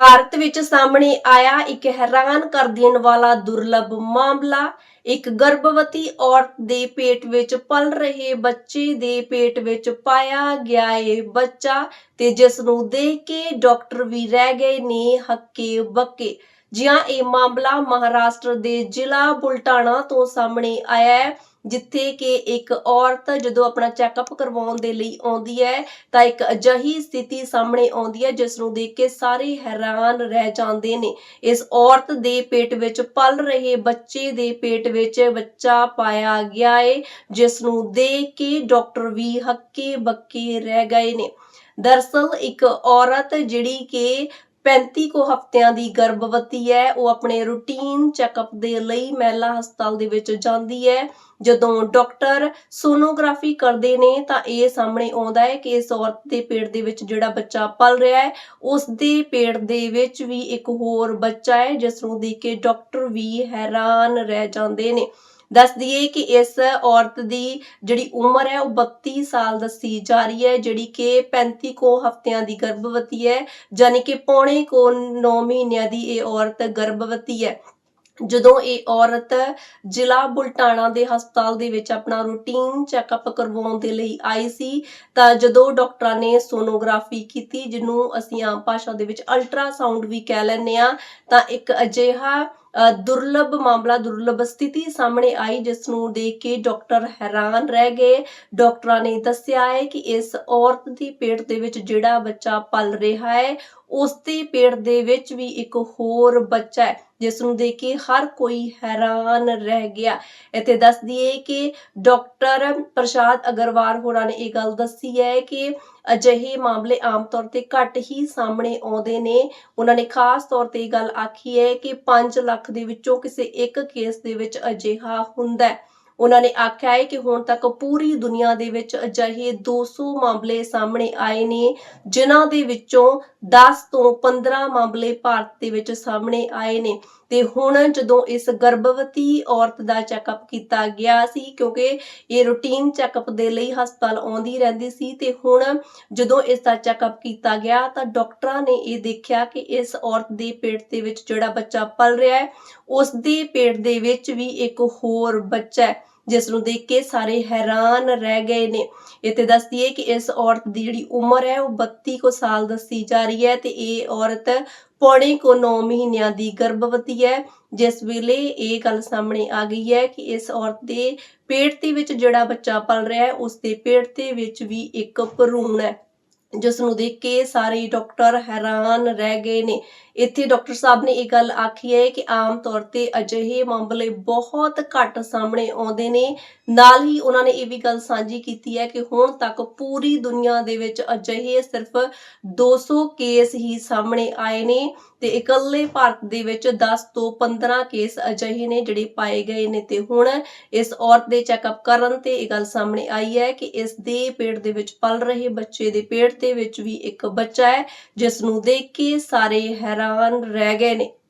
ਭਾਰਤ ਵਿੱਚ ਸਾਹਮਣੇ ਆਇਆ ਇੱਕ ਹੈਰਾਨ ਕਰ ਦੇਣ ਵਾਲਾ ਦੁਰਲੱਭ ਮਾਮਲਾ। ਇੱਕ ਗਰਭਵਤੀ ਔਰਤ ਦੇ ਪੇਟ ਵਿੱਚ ਪਲ ਰਹੇ ਬੱਚੇ ਦੇ ਪੇਟ ਵਿੱਚ ਪਾਇਆ ਗਿਆ ਏ ਬੱਚਾ ਤੇ ਜਿਸ ਨੂੰ ਦੇਖ ਕੇ ਡਾਕਟਰ ਵੀ ਰਹਿ ਗਏ ਨੇ ਹੱਕੇ ਬੱਕੇ। ਜਿਹਾਂ ਇਹ ਮਾਮਲਾ ਮਹਾਰਾਸ਼ਟਰ ਦੇ ਜ਼ਿਲ੍ਹਾ ਬੁਲਟਾਣਾ ਤੋਂ ਸਾਹਮਣੇ ਆਇਆ ਹੈ। ਜਿੱਥੇ ਕਿ ਇੱਕ ਔਰਤ ਜਦੋਂ ਆਪਣਾ ਚੈੱਕਅਪ ਕਰਵਾਉਣ ਦੇ ਲਈ ਆਉਂਦੀ ਹੈ, ਤਾਂ ਇੱਕ ਅਜਿਹੀ ਸਥਿਤੀ ਸਾਹਮਣੇ ਆਉਂਦੀ ਹੈ ਜਿਸ ਨੂੰ ਦੇਖ ਕੇ ਸਾਰੇ ਹੈਰਾਨ ਰਹਿ ਜਾਂਦੇ ਨੇ। ਇਸ ਔਰਤ ਦੇ ਪੇਟ ਵਿੱਚ ਪਲ ਰਹੇ ਬੱਚੇ ਦੇ ਪੇਟ ਵਿੱਚ ਬੱਚਾ ਪਾਇਆ ਗਿਆ ਏ ਜਿਸ ਨੂੰ ਦੇਖ ਕੇ ਡਾਕਟਰ ਵੀ ਹੱਕੇ ਬੱਕੇ ਰਹਿ ਗਏ ਨੇ। ਦਰਸਲ ਇੱਕ ਔਰਤ ਜਿਹੜੀ ਕਿ 35 ਕੋ ਹਫ਼ਤਿਆਂ ਦੀ ਗਰਭਵਤੀ ਹੈ, ਉਹ ਆਪਣੇ ਰੂਟੀਨ ਚੈੱਕਅਪ ਦੇ ਲਈ ਮਹਿਲਾ ਹਸਪਤਾਲ ਦੇ ਵਿੱਚ ਜਾਂਦੀ ਹੈ। ਜਦੋਂ ਡਾਕਟਰ ਸੋਨੋਗ੍ਰਾਫੀ ਕਰਦੇ ਨੇ, ਤਾਂ ਇਹ ਸਾਹਮਣੇ ਆਉਂਦਾ ਹੈ ਕਿ ਇਸ ਔਰਤ ਦੇ ਪੇਟ ਦੇ ਵਿੱਚ ਜਿਹੜਾ ਬੱਚਾ ਪਲ ਰਿਹਾ ਹੈ ਉਸ ਦੇ ਪੇਟ ਦੇ ਵਿੱਚ ਵੀ ਇੱਕ ਹੋਰ ਬੱਚਾ ਹੈ, ਜਿਸ ਨੂੰ ਦੇਖ ਕੇ ਡਾਕਟਰ ਵੀ ਹੈਰਾਨ ਰਹਿ ਜਾਂਦੇ ਨੇ। ਦੱਸ ਦਈਏ ਕਿ ਇਸ ਔਰਤ ਦੀ ਜਿਹੜੀ ਉਮਰ ਹੈ, ਉਹ 32 ਸਾਲ ਦੱਸੀ ਜਾ ਰਹੀ ਹੈ, ਜਿਹੜੀ ਕਿ 35 ਕੋ ਹਫ਼ਤਿਆਂ ਦੀ ਗਰਭਵਤੀ ਹੈ ਯਾਨੀ ਕਿ ਪੌਣੇ ਕੋ 9 ਮਹੀਨਿਆਂ ਦੀ ਇਹ ਔਰਤ ਗਰਭਵਤੀ ਹੈ। ਜਦੋਂ ਇਹ ਔਰਤ ਜ਼ਿਲ੍ਹਾ ਬੁਲਟਾਣਾ ਦੇ ਹਸਪਤਾਲ ਦੇ ਵਿੱਚ ਆਪਣਾ ਰੂਟੀਨ ਚੈੱਕਅਪ ਕਰਵਾਉਣ ਦੇ ਲਈ ਆਈ ਸੀ, ਤਾਂ ਜਦੋਂ ਡਾਕਟਰਾਂ ਨੇ ਸੋਨੋਗ੍ਰਾਫੀ ਕੀਤੀ, ਜਿਹਨੂੰ ਅਸੀਂ ਆਮ ਭਾਸ਼ਾ ਦੇ ਵਿੱਚ ਅਲਟਰਾਸਾਊਂਡ ਵੀ ਕਹਿ ਲੈਂਦੇ ਆ ਤਾਂ ਇੱਕ ਅਜਿਹਾ ਦੁਰਲਭ ਮਾਮਲਾ, ਦੁਰਲੱਭ ਸਥਿਤੀ ਸਾਹਮਣੇ ਆਈ, ਜਿਸ ਨੂੰ ਦੇਖ ਕੇ ਡਾਕਟਰ ਹੈਰਾਨ ਰਹਿ ਗਏ। ਡਾਕਟਰਾਂ ਨੇ ਦੱਸਿਆ ਹੈ ਕਿ ਇਸ ਔਰਤ ਦੀ ਪੇਟ ਦੇ ਵਿੱਚ ਜਿਹੜਾ ਬੱਚਾ ਪਲ ਰਿਹਾ ਹੈ, ਉਸ ਦੇ ਪੇਟ ਦੇ ਵਿੱਚ ਵੀ ਇੱਕ ਹੋਰ ਬੱਚਾ ਹੈ, ਜਿਸ ਨੂੰ ਦੇਖ ਕੇ ਹਰ ਕੋਈ ਹੈਰਾਨ ਰਹਿ ਗਿਆ। ਇੱਥੇ ਦੱਸ ਦਈਏ ਕਿ ਡਾਕਟਰ ਪ੍ਰਸ਼ਾਦ ਅਗਰਵਾਲ ਹੋਰਾਂ ਨੇ ਇਹ ਗੱਲ ਦੱਸੀ ਹੈ ਕਿ ਅਜਿਹੇ ਮਾਮਲੇ ਆਮ ਤੌਰ ਤੇ ਘੱਟ ਹੀ ਸਾਹਮਣੇ ਆਉਂਦੇ ਨੇ। ਉਹਨਾਂ ਨੇ ਖਾਸ ਤੌਰ ਤੇ ਇਹ ਗੱਲ ਆਖੀ ਹੈ ਕਿ 5 ਲੱਖ ਦੇ ਵਿੱਚੋਂ ਕਿਸੇ ਇੱਕ ਕੇਸ ਦੇ ਵਿੱਚ ਅਜਿਹਾ ਹੁੰਦਾ ਹੈ। ਉਹਨਾਂ ਨੇ ਆਖਿਆ ਹੈ ਕਿ ਹੁਣ ਤੱਕ ਪੂਰੀ ਦੁਨੀਆ ਦੇ ਵਿੱਚ ਅਜਿਹੇ 200 ਮਾਮਲੇ ਸਾਹਮਣੇ ਆਏ ਨੇ, ਜਿਨ੍ਹਾਂ ਦੇ ਵਿੱਚੋਂ 10 ਤੋਂ 15 ਮਾਮਲੇ ਭਾਰਤ ਦੇ ਵਿੱਚ ਸਾਹਮਣੇ ਆਏ ਨੇ। ਤੇ ਹੁਣ ਜਦੋਂ ਇਸ ਗਰਭਵਤੀ ਔਰਤ ਦਾ ਚੈੱਕਅਪ ਕੀਤਾ ਗਿਆ ਸੀ, ਕਿਉਂਕਿ ਇਹ ਰੂਟੀਨ ਚੈੱਕਅਪ ਦੇ ਲਈ ਹਸਪਤਾਲ ਆਉਂਦੀ ਰਹਿੰਦੀ ਸੀ, ਤੇ ਹੁਣ ਜਦੋਂ ਇਸ ਦਾ ਚੈੱਕਅਪ ਕੀਤਾ ਗਿਆ ਤਾਂ ਡਾਕਟਰਾਂ ਨੇ ਇਹ ਦੇਖਿਆ ਕਿ ਇਸ ਔਰਤ ਦੇ ਪੇਟ ਦੇ ਵਿੱਚ ਜਿਹੜਾ ਬੱਚਾ ਪਲ ਰਿਹਾ ਹੈ, ਉਸ ਦੇ ਪੇਟ ਦੇ ਵਿੱਚ ਵੀ ਇੱਕ ਹੋਰ ਬੱਚਾ ਹੈ। ਜਿਸ ਨੂੰ ਦੇਖ ਕੇ ਸਾਰੇ ਹੈਰਾਨ ਰਹਿ ਗਏ ਨੇ। ਇੱਥੇ ਦੱਸਦੀ ਹੈ ਕਿ ਇਸ ਔਰਤ ਦੀ ਜਿਹੜੀ ਉਮਰ ਹੈ ਉਹ 32 ਕੋ ਸਾਲ ਦੱਸੀ ਜਾ ਰਹੀ ਹੈ ਤੇ ਇਹ ਔਰਤ ਪੌਣੇ ਕੋ 9 ਮਹੀਨਿਆਂ ਦੀ ਗਰਭਵਤੀ ਹੈ। ਜਿਸ ਵੇਲੇ ਇਹ ਗੱਲ ਸਾਹਮਣੇ ਆ ਗਈ ਹੈ ਕਿ ਇਸ ਔਰਤ ਦੇ ਪੇਟ ਦੇ ਵਿੱਚ ਜਿਹੜਾ ਬੱਚਾ ਪਲ ਰਿਹਾ ਹੈ, ਉਸ ਦੇ ਪੇਟ ਦੇ ਵਿੱਚ ਵੀ ਇੱਕ ਭਰੂਣ ਹੈ। ਜਿਸ ਨੂੰ ਦੇਖ ਕੇ ਸਾਰੇ ਡਾਕਟਰ ਹੈਰਾਨ ਰਹਿ ਗਏ ਨੇ। ਇੱਥੇ ਡਾਕਟਰ ਸਾਹਿਬ ਨੇ ਇਹ ਗੱਲ ਆਖੀ ਹੈ ਕਿ ਆਮ ਤੌਰ ਤੇ ਅਜਿਹੇ ਮਾਮਲੇ ਬਹੁਤ ਘੱਟ ਸਾਹਮਣੇ ਆਉਂਦੇ ਨੇ। ਨਾਲ ਹੀ ਉਹਨਾਂ ਨੇ ਇਹ ਵੀ ਗੱਲ ਸਾਂਝੀ ਕੀਤੀ ਹੈ ਕਿ ਹੁਣ ਤੱਕ ਪੂਰੀ ਦੁਨੀਆ ਦੇ ਵਿੱਚ ਅਜਿਹੇ ਸਿਰਫ 200 ਕੇਸ ਹੀ ਸਾਹਮਣੇ ਆਏ ਨੇ ਤੇ ਇਕੱਲੇ ਭਾਰਤ ਦੇ ਵਿੱਚ 10 ਤੋਂ 15 ਕੇਸ ਅਜਿਹੇ ਨੇ ਜਿਹੜੇ ਪਾਏ ਗਏ ਨੇ ਤੇ ਹੁਣ ਇਸ ਔਰਤ ਦੇ ਚੈੱਕਅਪ ਕਰਨ ਤੇ ਇਹ ਗੱਲ ਸਾਹਮਣੇ ਆਈ ਹੈ ਕਿ ਇਸ ਦੇ ਪੇਟ ਦੇ ਵਿੱਚ ਪਲ ਰਹੇ ਬੱਚੇ ਦੇ ਪੇਟ ਦੇ ਵਿੱਚ ਵੀ ਇੱਕ ਬੱਚਾ ਹੈ ਜਿਸ ਨੂੰ ਦੇਖ ਕੇ ਸਾਰੇ ਹੈਰਾਨ ਰਹਿ ਗਏ ਨੇ।